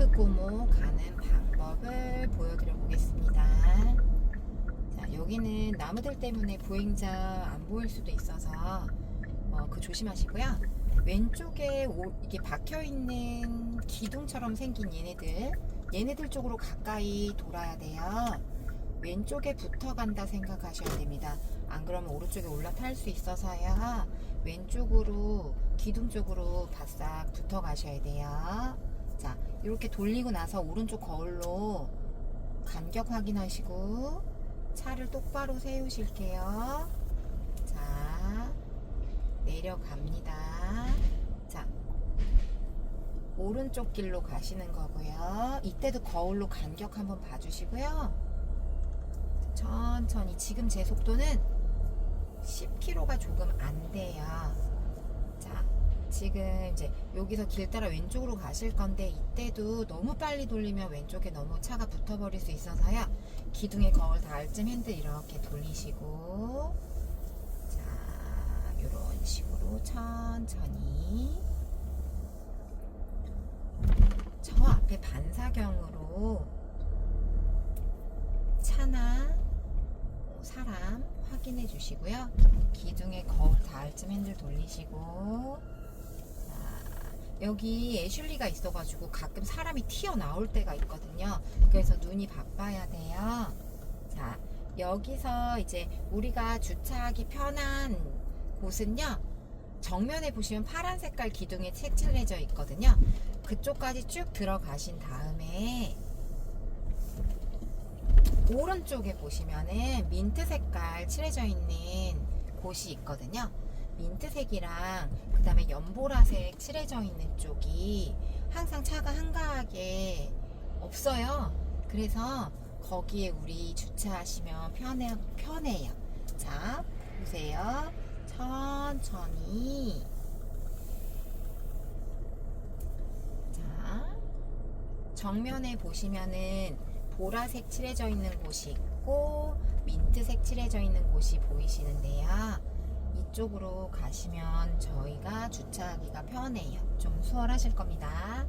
다크고모 가는 방법을 보여드려 보겠습니다. 자, 여기는 나무들 때문에 보행자 안 보일 수도 있어서 어, 그 조심하시고요. 왼쪽에 오- 이게 박혀 있는 기둥처럼 생긴 얘네들, 얘네들 쪽으로 가까이 돌아야 돼요. 왼쪽에 붙어 간다 생각하셔야 됩니다. 안 그러면 오른쪽에 올라탈 수 있어서요. 왼쪽으로 기둥 쪽으로 바싹 붙어 가셔야 돼요. 자, 이렇게 돌리고 나서 오른쪽 거울로 간격 확인하시고 차를 똑바로 세우실게요. 자, 내려갑니다. 자, 오른쪽 길로 가시는 거고요. 이때도 거울로 간격 한번 봐주시고요. 천천히 지금 제 속도는 10km가 조금 안 돼요. 자, 지금 이제 여기서 길 따라 왼쪽으로 가실 건데 이때도 너무 빨리 돌리면 왼쪽에 너무 차가 붙어버릴 수 있어서요. 기둥에 거울 닿을 쯤 핸들 이렇게 돌리시고 자, 이런 식으로 천천히 저 앞에 반사경으로 차나 뭐 사람 확인해 주시고요. 기둥에 거울 닿을 쯤 핸들 돌리시고 자, 여기 애슐리가 있어가지고 가끔 사람이 튀어나올 때가 있거든요. 그래서 눈이 바빠야 돼요. 자, 여기서 이제 우리가 주차하기 편한 곳은요. 정면에 보시면 파란 색깔 기둥에 색칠해져 있거든요. 그쪽까지 쭉 들어가신 다음에 오른쪽에 보시면은 민트 색깔 칠해져 있는 곳이 있거든요. 민트색이랑 그 다음에 연보라색 칠해져 있는 쪽이 항상 차가 한가하게 없어요. 그래서 거기에 우리 주차하시면 편해, 편해요. 자, 보세요. 천천히. 자, 정면에 보시면은 보라색 칠해져 있는 곳이 있고 민트색 칠해져 있는 곳이 보이시는데요. 이쪽으로 가시면 저희가 주차하기가 편해요. 좀 수월하실 겁니다.